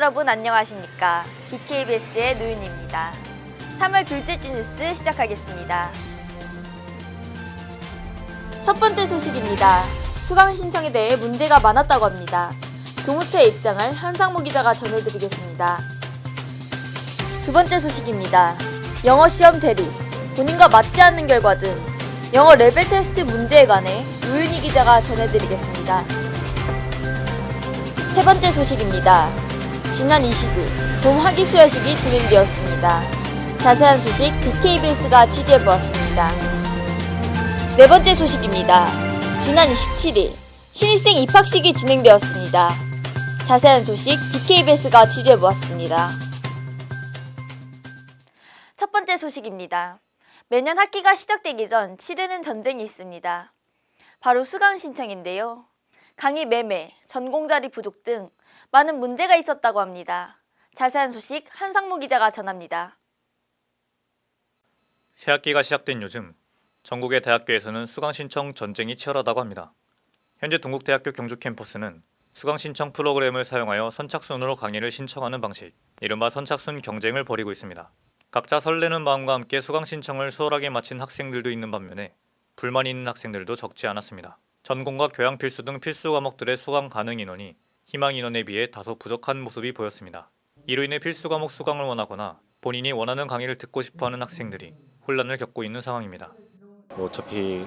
여러분 안녕하십니까? DKBS의 노윤입니다. 3월 둘째 주 뉴스 시작하겠습니다. 첫 번째 소식입니다. 수강 신청에 대해 문제가 많았다고 합니다. 교무처의 입장을 한상무 기자가 전해드리겠습니다. 두 번째 소식입니다. 영어 시험 대리, 본인과 맞지 않는 결과 등 영어 레벨 테스트 문제에 관해 우윤희 기자가 전해드리겠습니다. 세 번째 소식입니다. 지난 20일 봄 학기 수여식이 진행되었습니다. 자세한 소식 DKBS가 취재해보았습니다. 네 번째 소식입니다. 지난 27일 신입생 입학식이 진행되었습니다. 자세한 소식 DKBS가 취재해보았습니다. 첫 번째 소식입니다. 매년 학기가 시작되기 전 치르는 전쟁이 있습니다. 바로 수강 신청인데요. 강의 매매, 전공 자리 부족 등 많은 문제가 있었다고 합니다. 자세한 소식 한상무 기자가 전합니다. 새 학기가 시작된 요즘 전국의 대학교에서는 수강 신청 전쟁이 치열하다고 합니다. 현재 동국대학교 경주 캠퍼스는 수강 신청 프로그램을 사용하여 선착순으로 강의를 신청하는 방식, 이른바 선착순 경쟁을 벌이고 있습니다. 각자 설레는 마음과 함께 수강 신청을 수월하게 마친 학생들도 있는 반면에 불만이 있는 학생들도 적지 않았습니다. 전공과 교양 필수 등 필수 과목들의 수강 가능 인원이 희망 인원에 비해 다소 부족한 모습이 보였습니다. 이로 인해 필수 과목 수강을 원하거나 본인이 원하는 강의를 듣고 싶어하는 학생들이 혼란을 겪고 있는 상황입니다. 뭐 어차피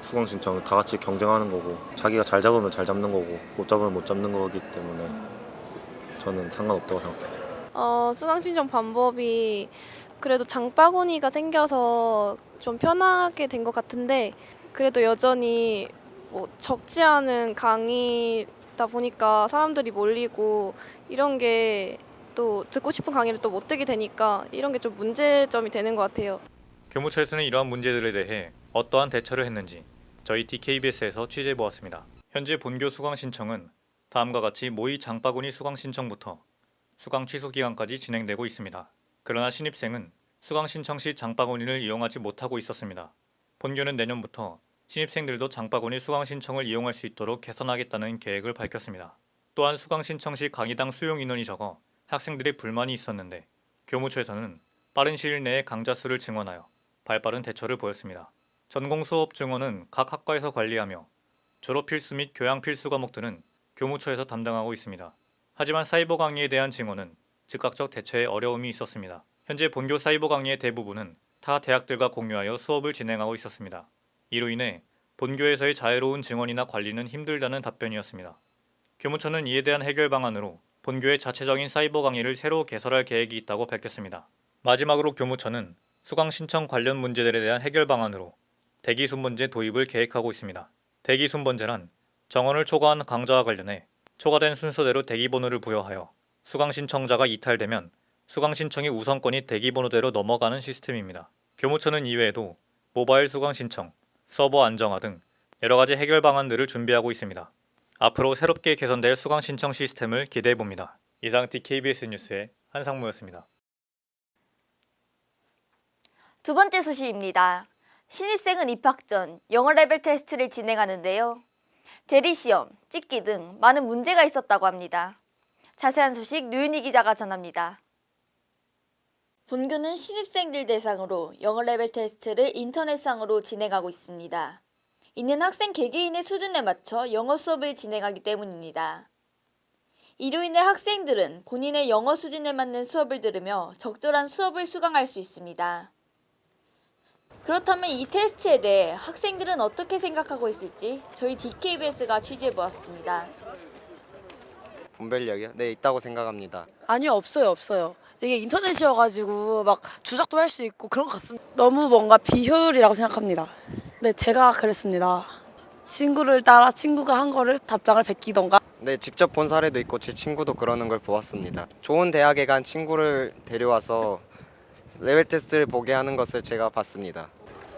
수강 신청 다 같이 경쟁하는 거고 자기가 잘 잡으면 잘 잡는 거고 못 잡으면 못 잡는 거기 때문에 저는 상관없다고 생각해요. 어, 수강 신청 방법이 그래도 장바구니가 생겨서 좀 편하게 된 것 같은데 그래도 여전히 뭐 적지 않은 강의 다 보니까 사람들이 몰리고 이런 게 또 듣고 싶은 강의를 또 못 듣게 되니까 이런 게 좀 문제점이 되는 것 같아요. 교무처에서는 이러한 문제들에 대해 어떠한 대처를 했는지 저희 DKBS에서 취재해 보았습니다. 현재 본교 수강 신청은 다음과 같이 모의 장바구니 수강 신청부터 수강 취소 기간까지 진행되고 있습니다. 그러나 신입생은 수강 신청 시 장바구니를 이용하지 못하고 있었습니다. 본교는 내년부터 신입생들도 장바구니 수강 신청을 이용할 수 있도록 개선하겠다는 계획을 밝혔습니다. 또한 수강 신청 시 강의당 수용 인원이 적어 학생들의 불만이 있었는데 교무처에서는 빠른 시일 내에 강좌 수를 증원하여 발빠른 대처를 보였습니다. 전공 수업 증원은 각 학과에서 관리하며 졸업 필수 및 교양 필수 과목들은 교무처에서 담당하고 있습니다. 하지만 사이버 강의에 대한 증원은 즉각적 대처에 어려움이 있었습니다. 현재 본교 사이버 강의의 대부분은 타 대학들과 공유하여 수업을 진행하고 있었습니다. 이로 인해 본교에서의 자유로운 증원이나 관리는 힘들다는 답변이었습니다. 교무처는 이에 대한 해결 방안으로 본교의 자체적인 사이버 강의를 새로 개설할 계획이 있다고 밝혔습니다. 마지막으로 교무처는 수강 신청 관련 문제들에 대한 해결 방안으로 대기 순번제 도입을 계획하고 있습니다. 대기 순번제란 정원을 초과한 강좌와 관련해 초과된 순서대로 대기 번호를 부여하여 수강 신청자가 이탈되면 수강 신청의 우선권이 대기 번호대로 넘어가는 시스템입니다. 교무처는 이외에도 모바일 수강 신청, 서버 안정화 등 여러 가지 해결 방안들을 준비하고 있습니다. 앞으로 새롭게 개선될 수강 신청 시스템을 기대해 봅니다. 이상 DKBS 뉴스의 한상무였습니다. 두 번째 소식입니다. 신입생은 입학 전 영어 레벨 테스트를 진행하는데요. 대리 시험, 찍기 등 많은 문제가 있었다고 합니다. 자세한 소식 노윤희 기자가 전합니다. 본교는 신입생들 대상으로 영어 레벨 테스트를 인터넷상으로 진행하고 있습니다. 이는 학생 개개인의 수준에 맞춰 영어 수업을 진행하기 때문입니다. 이로 인해 학생들은 본인의 영어 수준에 맞는 수업을 들으며 적절한 수업을 수강할 수 있습니다. 그렇다면 이 테스트에 대해 학생들은 어떻게 생각하고 있을지 저희 DKBS가 취재해 보았습니다. 분별력이요? 네 있다고 생각합니다. 아니요 없어요 없어요 이게 인터넷이어가지고 막 주작도 할 수 있고 그런 것 같습니다 너무 뭔가 비효율이라고 생각합니다 네 제가 그랬습니다 친구를 따라 친구가 한 거를 답장을 베끼던가 네 직접 본 사례도 있고 제 친구도 그러는 걸 보았습니다. 좋은 대학에 간 친구를 데려와서 레벨 테스트를 보게 하는 것을 제가 봤습니다.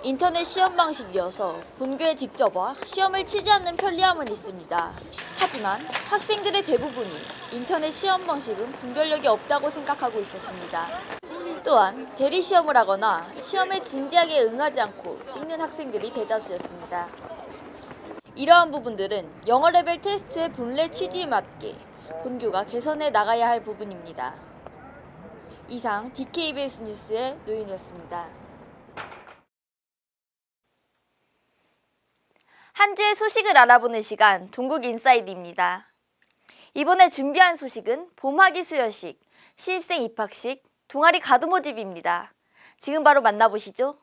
인터넷 시험 방식이어서 본교에 직접 와 시험을 치지 않는 편리함은 있습니다. 하지만 학생들의 대부분이 인터넷 시험 방식은 분별력이 없다고 생각하고 있었습니다. 또한 대리 시험을 하거나 시험에 진지하게 응하지 않고 찍는 학생들이 대다수였습니다. 이러한 부분들은 영어 레벨 테스트의 본래 취지에 맞게 본교가 개선해 나가야 할 부분입니다. 이상 DKBS 뉴스의 노윤이었습니다. 한 주의 소식을 알아보는 시간 동국 인사이드입니다. 이번에 준비한 소식은 봄학기 수여식, 신입생 입학식, 동아리 가두 모집입니다. 지금 바로 만나보시죠.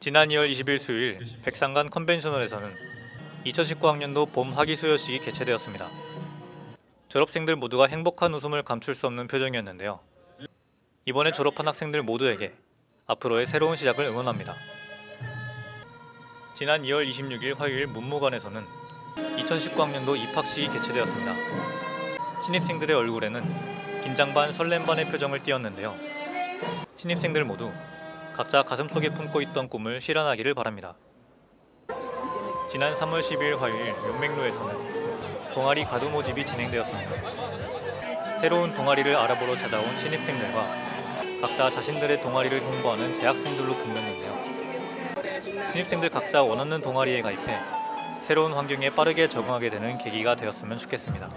지난 2월 20일 수요일 백상관 컨벤셔널에서는 2019학년도 봄 학위 수여식이 개최되었습니다. 졸업생들 모두가 행복한 웃음을 감출 수 없는 표정이었는데요. 이번에 졸업한 학생들 모두에게 앞으로의 새로운 시작을 응원합니다. 지난 2월 26일 화요일 문무관에서는 2019학년도 입학식이 개최되었습니다. 신입생들의 얼굴에는 긴장 반 설렘 반의 표정을 띄었는데요. 신입생들 모두 각자 가슴속에 품고 있던 꿈을 실현하기를 바랍니다. 지난 3월 12일 화요일 용맹로에서는 동아리 가두 모집이 진행되었습니다. 새로운 동아리를 알아보러 찾아온 신입생들과 각자 자신들의 동아리를 홍보하는 재학생들로 붐볐는데요. 신입생들 각자 원하는 동아리에 가입해 새로운 환경에 빠르게 적응하게 되는 계기가 되었으면 좋겠습니다.